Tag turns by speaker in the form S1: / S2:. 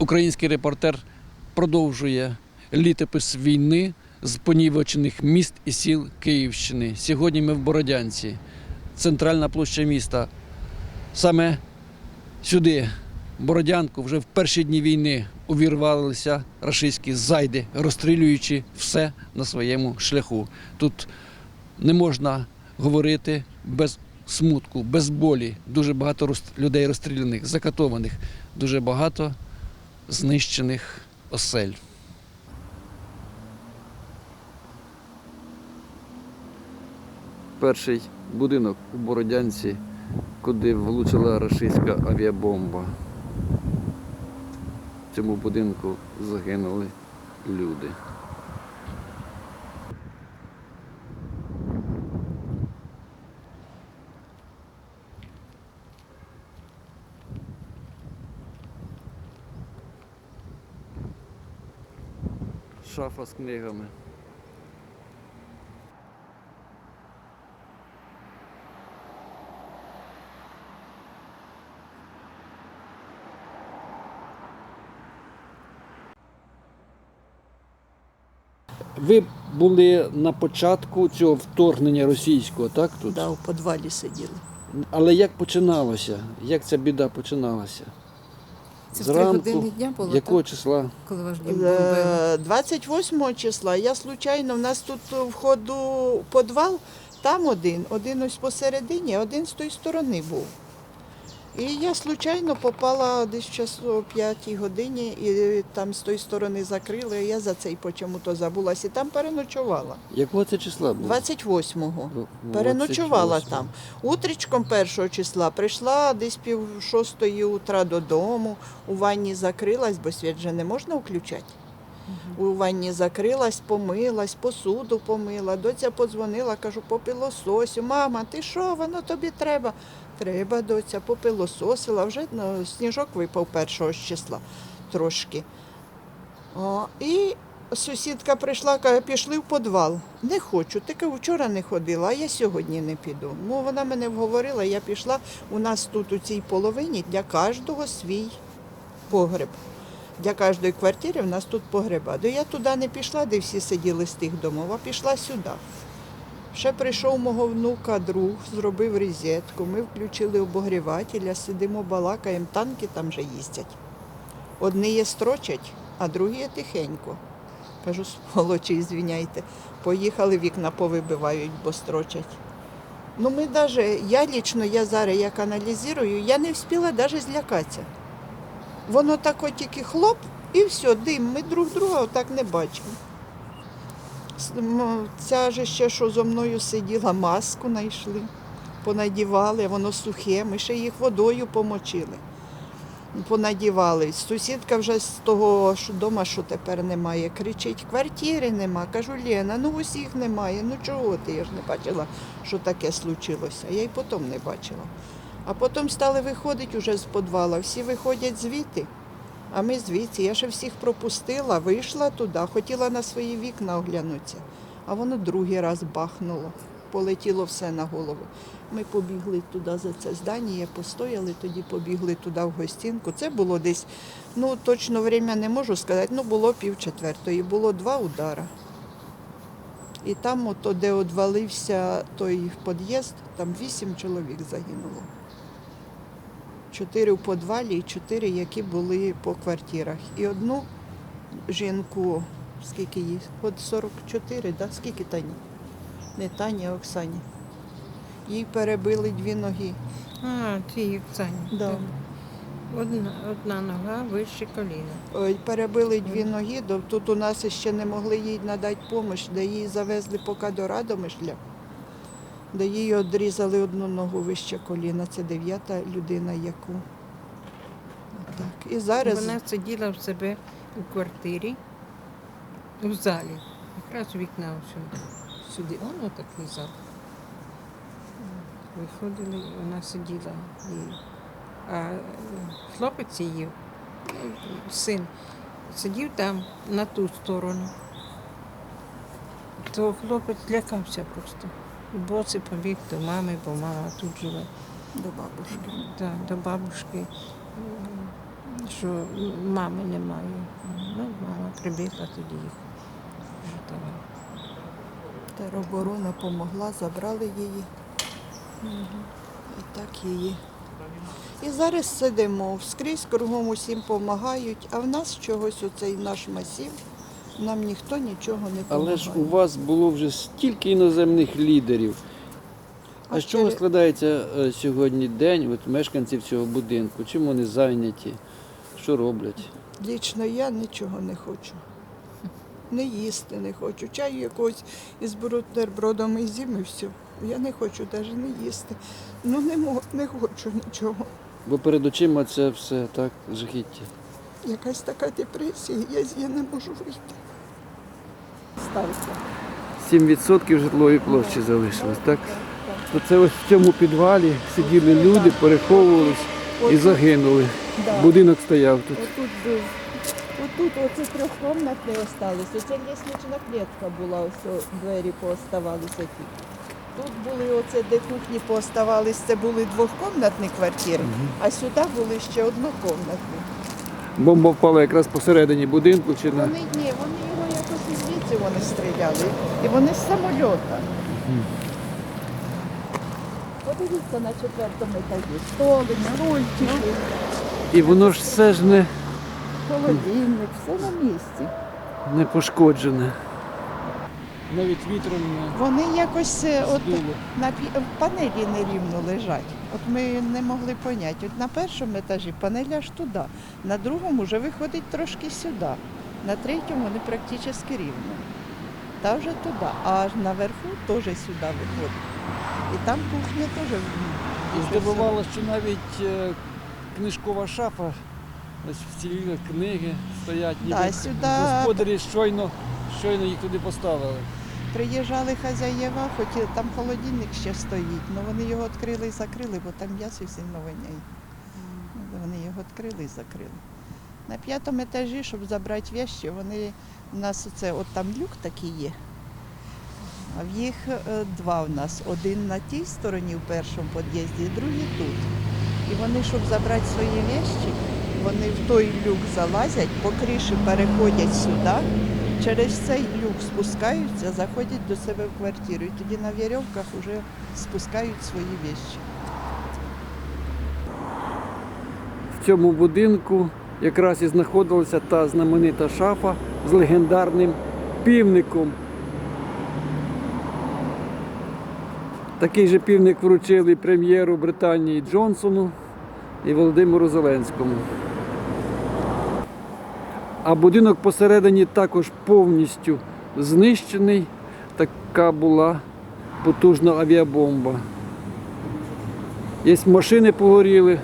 S1: Український репортер продовжує літопис війни з понівечених міст і сіл Київщини. Сьогодні ми в Бородянці, центральна площа міста. Саме сюди, в Бородянку, вже в перші дні війни увірвалися рашистські зайди, розстрілюючи все на своєму шляху. Тут не можна говорити без смутку, без болі. Дуже багато людей розстріляних, закатованих, дуже багато знищених осель. Перший будинок у Бородянці, куди влучила рашистська авіабомба. В цьому будинку загинули люди. Шафа з книгами. Ви були на початку цього вторгнення російського, так? Тут?
S2: Да, у підвалі сиділи.
S1: Але як починалося? Як ця біда починалася?
S3: Це в три години дня було,
S1: Якого
S3: так?
S1: числа?
S3: коли ваш дім бомбили.
S2: Е, 28 числа я случайно, в нас тут в ходу підвал, там один, один ось посередині, а один з тої сторони був. І я случайно попала десь час о 5 годині, і там з тої сторони закрили, я за цей почему-то забулась і там переночувала.
S1: Якого це числа було?
S2: 28-го.
S1: О,
S2: Переночувала
S1: 28.
S2: там. Утрічком першого числа прийшла десь пів шостої утра додому. У ванні закрилась, бо світ вже не можна включати. У ванні закрилась, помилась, посуду помила. Доця подзвонила, кажу, попилососю. Мама, ти що, воно тобі треба? Треба, доця, попилососила. Вже ну, сніжок випав першого числа трошки. О, і сусідка прийшла, каже, пішли в підвал. Не хочу. Кажу, вчора не ходила, а я сьогодні не піду. Ну, вона мене вговорила, я пішла. У нас тут у цій половині для кожного свій погреб. Для кожної квартири в нас тут погреба. До я туди не пішла, де всі сиділи з тих домов, а пішла сюди. Ще прийшов мого внука друг, зробив розетку. Ми включили обогрівателя, сидимо, балакаємо, танки там вже їздять. Одні є строчать, а другі є тихенько. Кажу, сволочі, звіняйте. Поїхали, вікна повибивають, бо строчать. Ну, ми даже, я лічно, я зараз як аналізую, я не встигла навіть злякатися. Воно так от тільки хлоп і все, дим. Ми друг друга отак не бачимо. Ця же ще, що зо мною сиділа, маску знайшли, понадівали, воно сухе, ми ще їх водою помочили. Понадівали. Сусідка вже з того що дома, що тепер немає, кричить, квартири нема. Кажу, Лена, ну усіх немає. Ну чого ти? Я ж не бачила, що таке случилося. Я й потім не бачила. А потім стали виходити уже з підвала. Всі виходять звідти, а ми звідси. Я ще всіх пропустила, вийшла туди, хотіла на свої вікна оглянутися. А воно другий раз бахнуло, полетіло все на голову. Ми побігли туди за це здання, постояли, тоді побігли туди в гостинку. Це було десь, ну точно время не можу сказати, ну було пів четвертої, було два удара. І там, ото, де одвалився той під'їзд, там вісім чоловік загинуло. Чотири в підвалі і чотири, які були по квартирах. І одну жінку, скільки їй? От 44, да? скільки Тані? Не Тані, а Оксані. Їй перебили дві ноги.
S3: А, ті Оксані.
S2: Да.
S3: Так. Одна, одна нога вище коліна.
S2: Ой, Перебили дві ноги, тут у нас ще не могли їй надати допомогу, де її завезли поки до Радомишля, де їй відрізали одну ногу вище коліна. Це дев'ята людина, яку. Так. І зараз
S3: Вона сиділа в себе у квартирі, у залі. Якраз вікна сюди. Воно такий зал. Виходили, вона сиділа. І... А хлопець її, син, сидів там на ту сторону. То хлопець лякався просто. Боси побіг до мами, бо мама тут живе.
S2: до бабушки.
S3: Да, до бабушки. що мами немає. Ну, мама прибігла тоді їх. врятувала.
S2: Тероборона допомогла, забрали її. І так її. І зараз сидимо, скрізь кругом усім допомагають, а в нас чогось оцей наш масів, нам ніхто нічого не допомагає.
S1: Але ж у вас було вже стільки іноземних лідерів. А
S2: А
S1: з чого складається е, сьогодні день от мешканців цього будинку? Чим вони зайняті? Що роблять?
S2: Лічно я нічого не хочу. Не їсти не хочу. Чаю якогось із бутербродом і з'їм і все. Я не хочу навіть не їсти. Ну не, мо- не хочу нічого.
S1: Бо перед очима це все так жахіття.
S2: Якась така депресія, я з її не можу вийти. Стався.
S1: 7% житлової площі залишилось, так? То це ось в цьому підвалі сиділи люди, переховувались і загинули. Будинок стояв тут.
S2: Отут був. Отут оце трьохкомнатні осталось. Оце ліснична клітка була, ось двері пооставалися тут. Тут були оце, де кухні пооставались, це були двохкомнатні квартири, а сюди були ще однокомнатні.
S1: Бомба впала якраз посередині будинку чи на.
S2: Вони ні, вони його якось і звідси вони стріляли. І вони з самольота. Подивіться на четвертому етажі. Столи, стульчики,
S1: І воно ж все ж не,
S2: холодильник, все на місці.
S1: не пошкоджене.
S4: Навіть вітром не
S2: Вони якось е, от
S4: здуло.
S2: на пі- в панелі нерівно лежать. От ми не могли поняти. От на першому етажі панель аж туди, на другому вже виходить трошки сюди, на третьому вони практично рівно. Та вже туди, а аж наверху теж сюди виходить. І там кухня теж.
S4: І здивувало, що навіть е, книжкова шафа, ось вціліли книги стоять, ніби
S2: Да, сюди
S4: господарі щойно, щойно їх туди поставили.
S2: Приїжджали хазяєва, хотіли, там холодильник ще стоїть, але вони його відкрили і закрили, бо там м'ясо сильно воняє. Ну, Вони його відкрили і закрили. На п'ятому етажі, щоб забрати вещі, вони у нас оце, от там люк такий є. А в їх е, два в нас. Один на тій стороні в першому під'їзді, другий тут. І вони, щоб забрати свої вещі, вони в той люк залазять, по криші переходять сюди, через цей люк спускаються, заходять до себе в квартиру. І тоді на вірьовках вже спускають свої вещі.
S1: В цьому будинку якраз і знаходилася та знаменита шафа з легендарним півником. Такий же півник вручили прем'єру Британії Джонсону і Володимиру Зеленському. А будинок посередині також повністю знищений. Така була потужна авіабомба. Є машини погоріли,